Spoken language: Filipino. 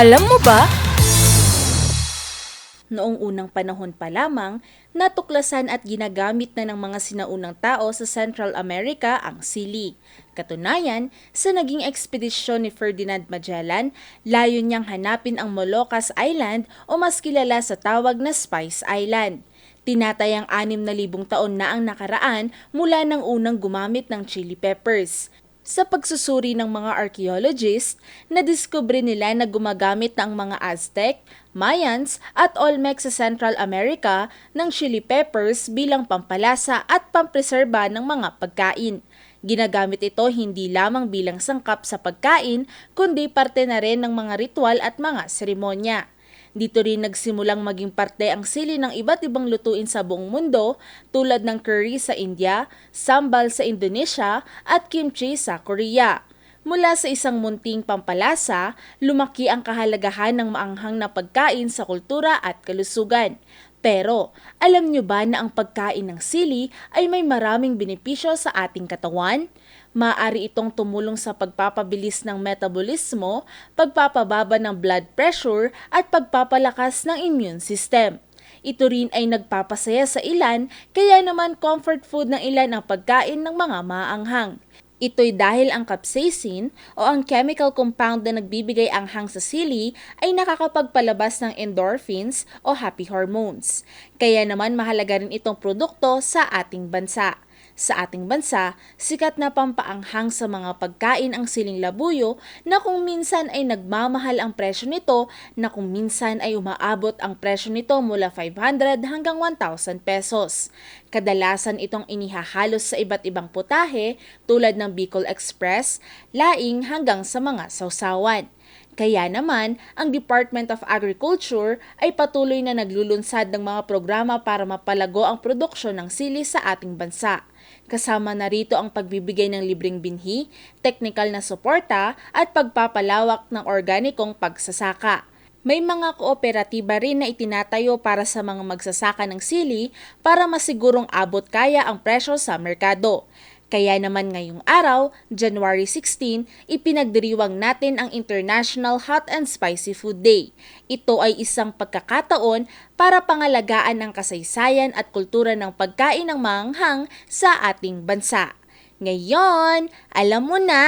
Alam mo ba? Noong unang panahon pa lamang, natuklasan at ginagamit na ng mga sinaunang tao sa Central America ang sili. Katunayan, sa naging ekspedisyon ni Ferdinand Magellan, layo niyang hanapin ang Moluccas Island o mas kilala sa tawag na Spice Island. Tinatayang 6,000 taon na ang nakaraan mula nang unang gumamit ng chili peppers. Sa pagsusuri ng mga archaeologist, nadiskubre nila na gumagamit ng mga Aztec, Mayans at Olmec sa Central America ng chili peppers bilang pampalasa at pampreserba ng mga pagkain. Ginagamit ito hindi lamang bilang sangkap sa pagkain, kundi parte na rin ng mga ritual at mga seremonya. Dito rin nagsimulang maging parte ang sili ng iba't ibang lutuin sa buong mundo tulad ng curry sa India, sambal sa Indonesia at kimchi sa Korea. Mula sa isang munting pampalasa, lumaki ang kahalagahan ng maanghang na pagkain sa kultura at kalusugan. Pero, alam nyo ba na ang pagkain ng sili ay may maraming benepisyo sa ating katawan? Maaari itong tumulong sa pagpapabilis ng metabolismo, pagpapababa ng blood pressure at pagpapalakas ng immune system. Ito rin ay nagpapasaya sa ilan, kaya naman comfort food ng ilan ang pagkain ng mga maanghang. Ito'y dahil ang capsaicin o ang chemical compound na nagbibigay anghang sa sili ay nakakapagpalabas ng endorphins o happy hormones. Kaya naman mahalaga rin itong produkto sa ating bansa. Sa ating bansa, sikat na pampaanghang sa mga pagkain ang siling labuyo na kung minsan ay nagmamahal ang presyo nito na kung minsan ay umaabot ang presyo nito mula 500 hanggang 1,000 pesos. Kadalasan itong inihahalos sa iba't ibang putahe tulad ng Bicol Express, laing hanggang sa mga sausawan. Kaya naman, ang Department of Agriculture ay patuloy na naglulunsad ng mga programa para mapalago ang produksyon ng sili sa ating bansa. Kasama na rito ang pagbibigay ng libreng binhi, teknikal na suporta at pagpapalawak ng organikong pagsasaka. May mga kooperatiba rin na itinatayo para sa mga magsasaka ng sili para masigurong abot kaya ang presyo sa merkado. Kaya naman ngayong araw, January 16, ipinagdiriwang natin ang International Hot and Spicy Food Day. Ito ay isang pagkakataon para pangalagaan ang kasaysayan at kultura ng pagkain ng manghang sa ating bansa. Ngayon, alam mo na!